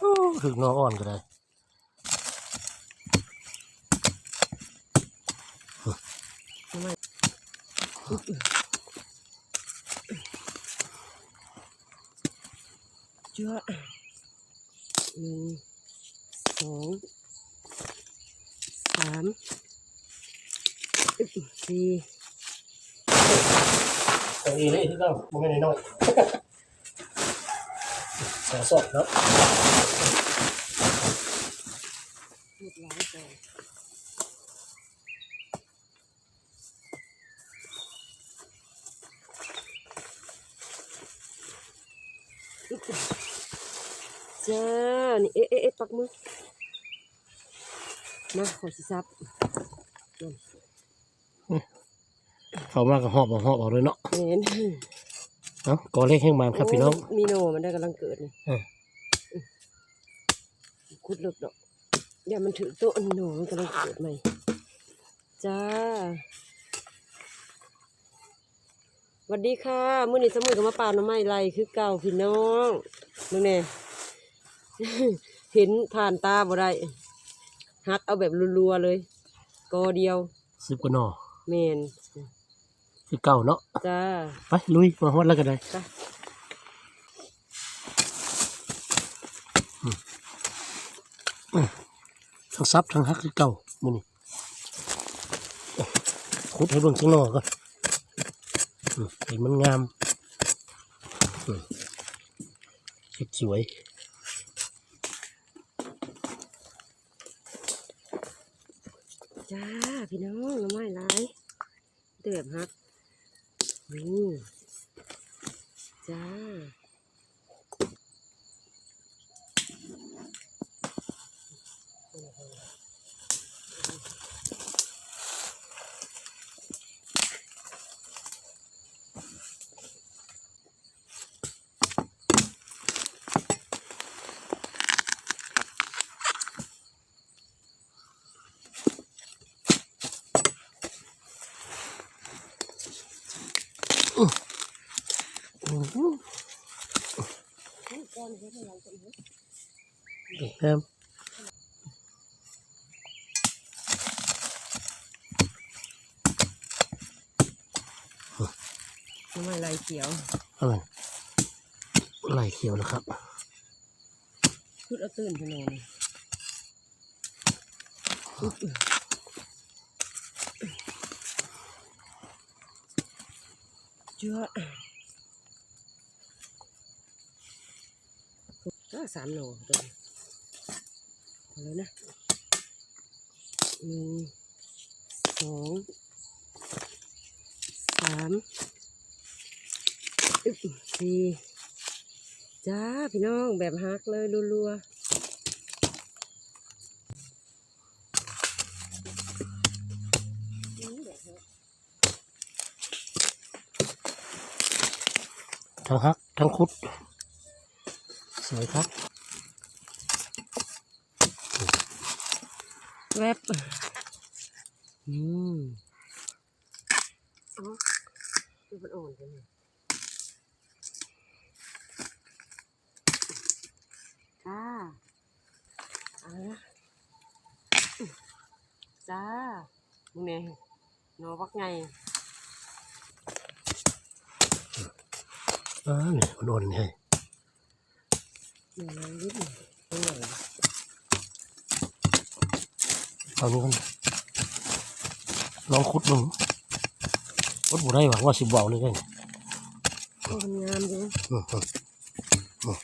โอ้ถึงนออ่อนก็ได้ทำไมเจ้าหนึ่งสองสามอึ๊บสี่แต่อีนี่ที่เราไม่ได้น้อย สองศพเนาะหมดหลายต่ออึ๊บจ้า นี่เอ๊ะเอ๊ะเอ๊ะปักมือมาขอสิซับเขามากับหอบเอาหอบเอาเลยเนาะเห็น เอ้ากอเล็กแห้งมันครับพี่น้องมีโนมันได้กำลังเกิดนี่เออคุดเลิกดอกเดี๋ยวมันถือโต๊ะโนมันกำลังเกิดใหม่จ้าสวัสดีค่ะมื้อนี้สมุนกับมาปาหน่อไม้ไรคือเก่าพี่น้องมึงแน่ เห็นผ่านตาบ่ได้ฮักเอาแบบรัวๆเลยกอเดียว สิบกว่าหนอเมน คือเก่าเนาะจ้าไปลุยมาฮอดแล้วก็ได้จ้าทั้งซับทั้งฮักคือเก่ามื้อนี้ขุดให้เบิ่งข้างนอกก่อนอืมให้มันงามอืมเฮ็ดสวยจ้า พี่น้องหน่อไม้ไรเดือบฮักนี่ จ้า งามหน่อไม้ไรเขียวอะไรไหลเขียวนะครับพุดเอาตื่นพี่น้องนี่เจ้าก็สามโหนตัวนี้ เอาเลยนะหนึ่งสองสามสี่จ้า พี่น้องแบบฮักเลยรัวๆทั้งฮัก ทั้งคุด สวยครับ วบอืมอ๋อคือมันอ่อนจังเลยจ้าเอาละจ้ามึงเนี่ยนอวักไงอ่าเนี่ยอ่อนๆให้หนึ่งนิดหนึ่ง ตรงไหนเอานี้กันลองคุดมึงคุดบ่ได้หวังว่าสิบเบาเลยกันโอ้มันงามจังอืมอืมอืม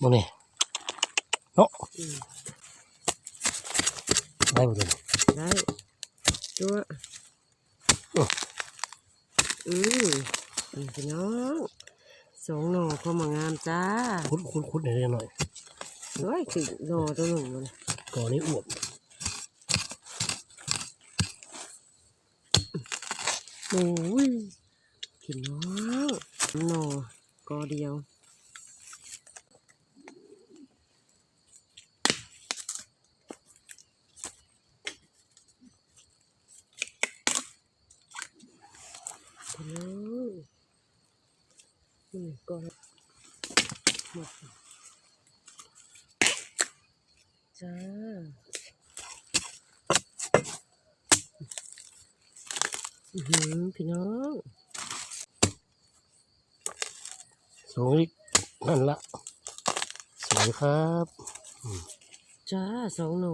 มึงนี่เนาะอืมได้หมดเลยได้จัวโอ้อืมนี่พี่น้องสองหน่อพอมางามจ้า คุดคุดคุดหน่อยหน่อย เฮ้ยคือหน่อตัวหนึ่งมันก่อนนี้อวบโอ้ยพี่น้องหน่อกอเดียวพี่น้องนี่ก็หมด จ้าอือหือพี่น้องสวยนั่นละสวยครับจ้าสองโหน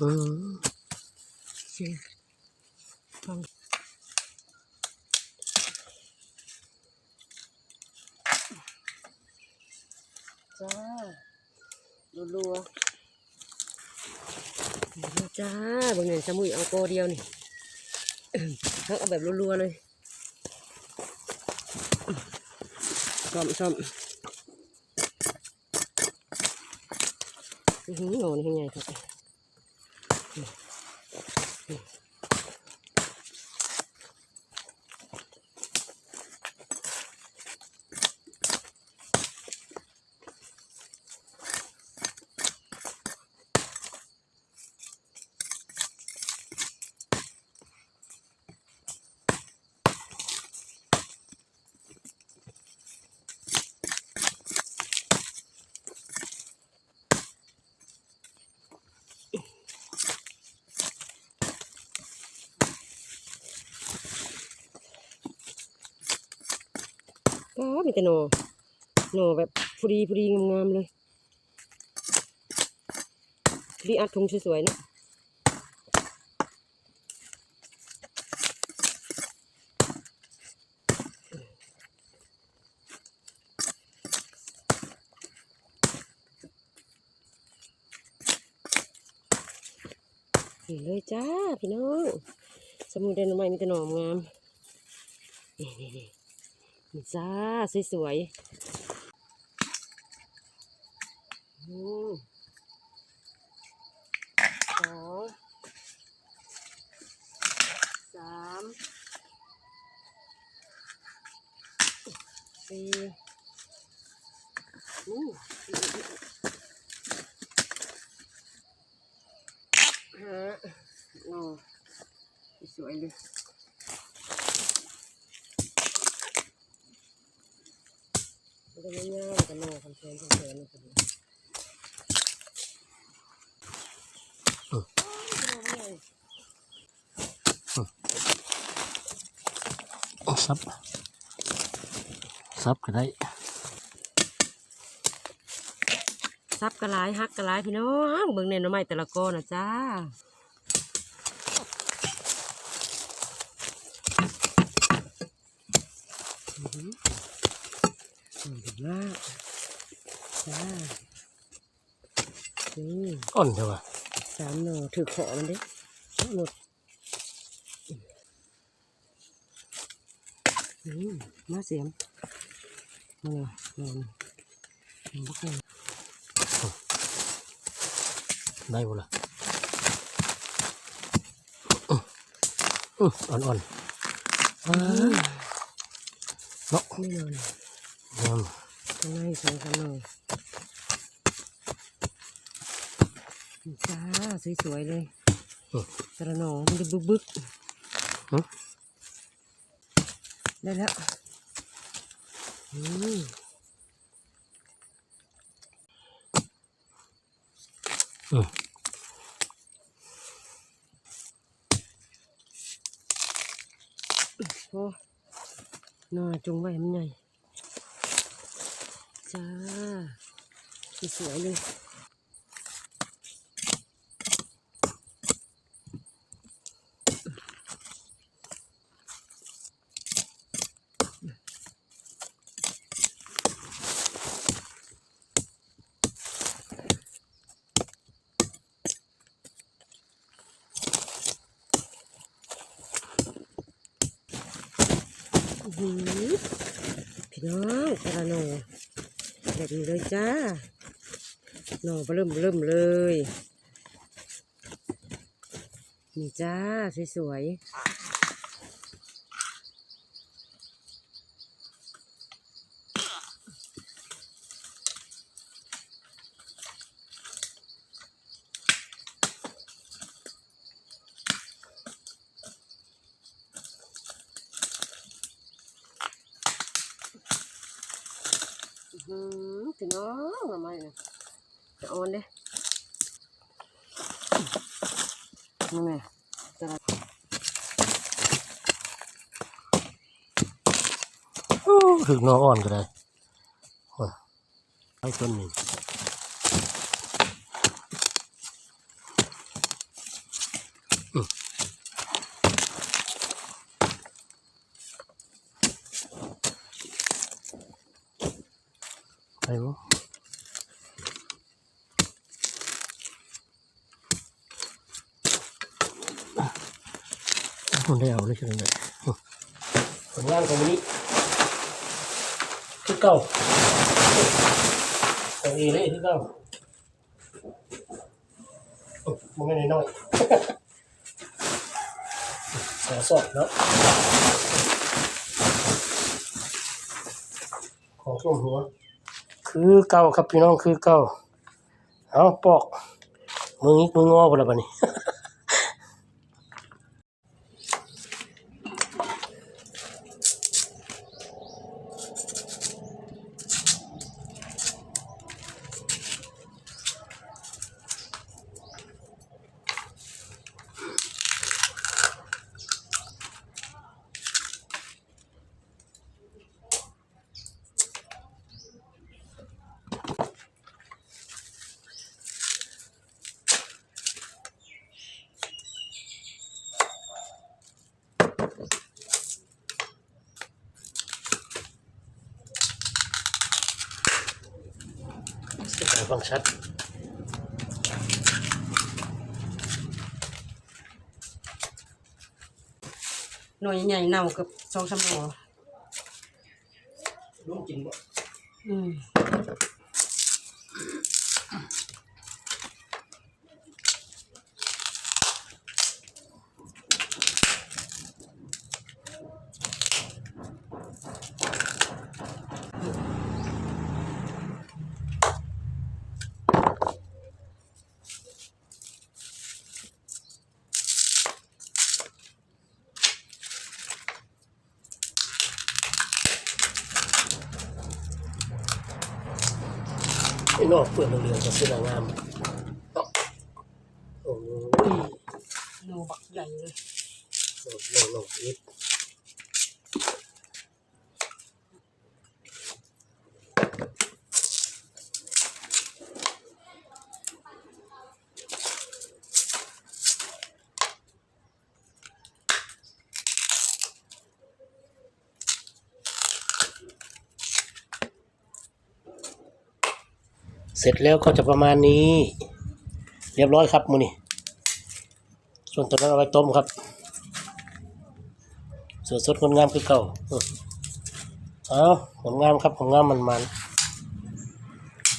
อืมเชียฟัง จ้ารัวๆจ้าบางเนี่ยสมุยเอาโกเดียวนี่ทั้งเอาแบบรัวๆเลยซ่อมซ่อมหือโหนนี่ยังไงครับ มีแต่หนอหนอแบบพอดีพอดีงามๆเลยพอดีอัดถุงสวยๆนะนี่เลยจ้า พี่น้อง สมุนไพรหน่อไม้มีแต่หนอมงาม นี่นี่ นี่จ้าสวยๆอืมสองสามสี่อืมห้าโอ้สวยเลย มันจะไม่ง่ายกันโน่คอนเทนต์คอนเทนต์นี่พอซับซับก็ได้ซับกระไรฮักกระไรพี่น้องเบิ่งเนี่ยหน้ำไม้แต่ละก้อนนะจ้าอือมดีมากจ้านี่ อ่อนเถอะวะสามหน่อถือขอมันดิหมดอืมมาเสียมนี่นี่นี่บักเลยได้บ่ล่ะอื้ออื้ออ่อนๆอ่าเนาะไม่นอนงามข้างในสองข้างนอก จ้าสวยๆเลยอื้อตระหนองมันจะบึกบึกหึได้แล้วอืมอืมโอ้นอจงไว้มันใหญ่ จ้า สวยๆเลย อื้อหือ พี่น้องตระโนแบบนี้เลยจ้าหน่อเริ่มเริ่มเลย นี่จ้า สวย ถึงน้องทำไมเนะจะอ่อนเลยนี่แม่จะถึงน้องอ่อนก็ได้โอ้ยไอ้ต้นนี้ ไปบ่มันได้เอาเลยใช่ไหมเนี่ยผลงานของวันนี้คือเก่าของอีเลย คือเก่าครับพี่น้องคือเก่าเอาปอกมึงอีกมึงงอพอละบัดนี้ ฟังชัดหน่วยใหญ่ๆเน่ากับสองสามหน่อรู้จริงบ่อืม อ้นอกเปลือกเหลืองๆกับเสื้องามโอ้ยหน่อบักใหญ่เลยโลกโลกโลกอีก สร็จแล้วก็จะประมาณนี้ เรียบร้อยครับมูนี่ส่วนตัวนั้นเอาไว้ต้มครับสวยสดงดงามคือเก่าเอาผลงามครับผลงามมันมัน